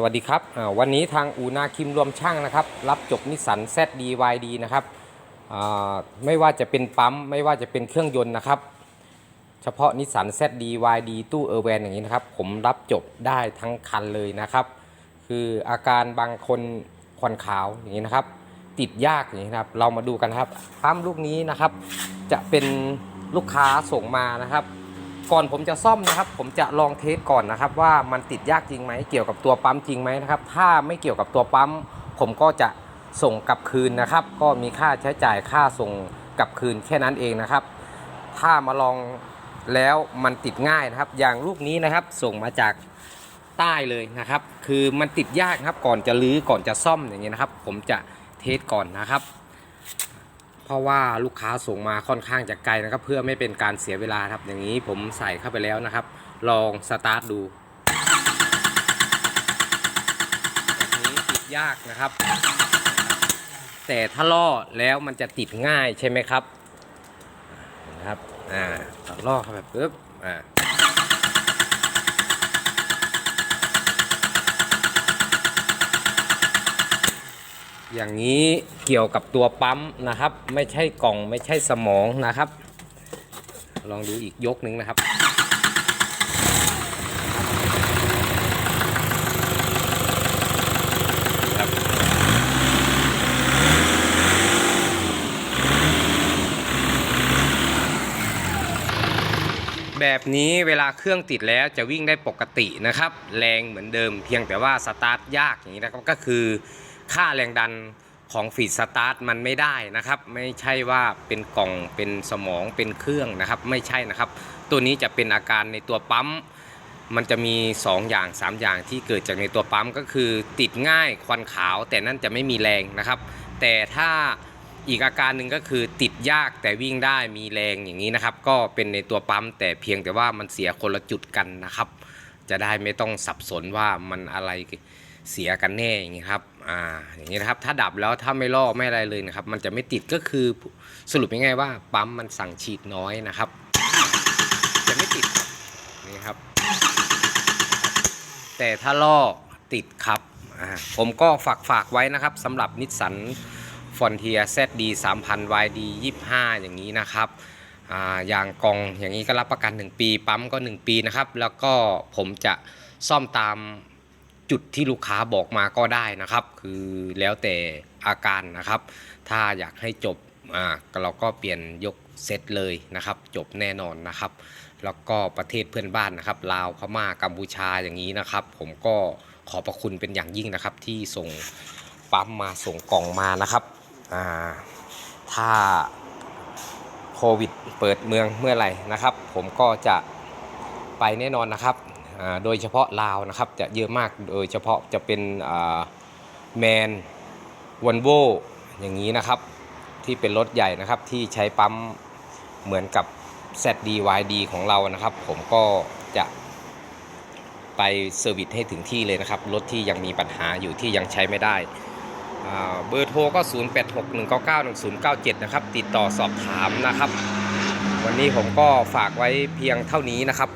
สวัสดีครับวันนี้ทางอูนาคิมรวมช่างนะครับ รับจบนิสสัน ZDYD นะครับไม่ว่าจะเป็นปั๊ม ไม่ว่าจะเป็นเครื่องยนต์นะครับ เฉพาะนิสสัน ZDYD ตู้เออร์แวนอย่างนี้นะครับ ผมรับจบได้ทั้งคันเลยนะครับ คืออาการบางคนควันขาวอย่างนี้นะครับ ติดยากอย่างนี้นะครับ เรามาดูกันครับปั๊มลูกนี้นะครับ จะเป็นลูกค้าส่งมานะครับ ก่อนผมจะซ่อมนะครับ ผมจะลองเทสก่อนนะครับ ว่ามันติดยากจริงไหมเกี่ยวกับตัวปั๊มจริงไหมนะครับ ถ้าไม่เกี่ยวกับตัวปั๊ม ผมก็จะส่งกลับคืนนะครับ ก็มีค่าใช้จ่ายค่าส่งกลับคืนแค่นั้นเองนะครับ ถ้ามาลองแล้วมันติดง่ายนะครับ อย่างลูกนี้นะครับ ส่งมาจากใต้เลยนะครับ คือมันติดยากครับก่อนจะลื้อก่อนจะซ่อมอย่างเงี้ยนะครับ ผมจะเทสก่อนนะครับ เพราะว่าลูกค้าส่งมาค่อนข้างจะไกลนะครับ เพื่อไม่เป็นการเสียเวลาครับ อย่างนี้ผมใส่เข้าไปแล้วนะครับ ลองสตาร์ทดูแบบนี้ติดยากนะครับ แต่ถ้าล่อแล้วมันจะติดง่ายใช่ไหมครับนะครับอ่าล่อเข้าไปปุ๊บอ่า อย่างนี้เกี่ยวกับตัวปั๊มนะครับ ไม่ใช่กล่องไม่ใช่สมองนะครับ ลองดูอีกยกหนึ่งนะครับแบบนี้เวลาเครื่องติดแล้วจะวิ่งได้ปกตินะครับ แรงเหมือนเดิมเพียงแต่ว่าสตาร์ทยากอย่างนี้นะครับก็คือ ค่าแรงดันของฟีดสตาร์ทมันไม่ได้นะครับ ไม่ใช่ว่าเป็นกล่องเป็นสมองเป็นเครื่องนะครับ ไม่ใช่นะครับ ตัวนี้จะเป็นอาการในตัวปั๊ม มันจะมี 2 อย่าง 3 อย่างที่เกิดจากในตัวปั๊มก็คือติดง่ายควันขาว แต่นั่นจะไม่มีแรงนะครับ แต่ถ้าอีกอาการหนึ่งก็คือติดยากแต่วิ่งได้มีแรงอย่างนี้นะครับ ก็เป็นในตัวปั๊ม แต่เพียงแต่ว่ามันเสียคนละจุดกันนะครับ จะได้ไม่ต้องสับสนว่ามันอะไรเสียกันแน่อย่างนี้ครับ อ่าอย่างนี้นะครับถ้าดับแล้วถ้าไม่ล่อไม่อะไรเลยนะครับ มันจะไม่ติดก็คือสรุปง่ายๆว่าปั๊มมันสั่งฉีดน้อยนะครับ จะไม่ติดนี่ครับ แต่ถ้าล่อติดครับผมก็ฝากฝากไว้นะครับสำหรับนิสสันฟอนเทีย ZD 3000 YD 25 อย่างนี้นะครับออย่างกองอย่างนี้ก็รับประกัน 1 ปี ปั๊มก็ 1 ปีนะครับ แล้วก็ผมจะซ่อมตาม จุดที่ลูกค้าบอกมาก็ได้นะครับ คือแล้วแต่อาการนะครับ ถ้าอยากให้จบอ่าเราก็เปลี่ยนยกเซตเลยนะครับ จบแน่นอนนะครับ แล้วก็ประเทศเพื่อนบ้านนะครับลาวพม่ากัมพูชาอย่างนี้นะครับ ผมก็ขอบพระคุณเป็นอย่างยิ่งนะครับ ที่ส่งปั๊มมาส่งกล่องมานะครับอ่าถ้าโควิดเปิดเมืองเมื่อไหร่นะครับ ผมก็จะไปแน่นอนนะครับ โดยเฉพาะลาวนะครับจะเยอะมากโดยเฉพาะจะเป็นแมนวันโวอย่างนี้นะครับที่เป็นรถใหญ่นะครับที่ใช้ปั๊มเหมือนกับ ZDYD ของเรานะครับ ผมก็จะไปเซอร์วิสให้ถึงที่เลยนะครับ รถที่ยังมีปัญหาอยู่ที่ยังใช้ไม่ได้ เบอร์โทรก็ 0861991097 นะครับ ติดต่อสอบถามนะครับ วันนี้ผมก็ฝากไว้เพียงเท่านี้นะครับ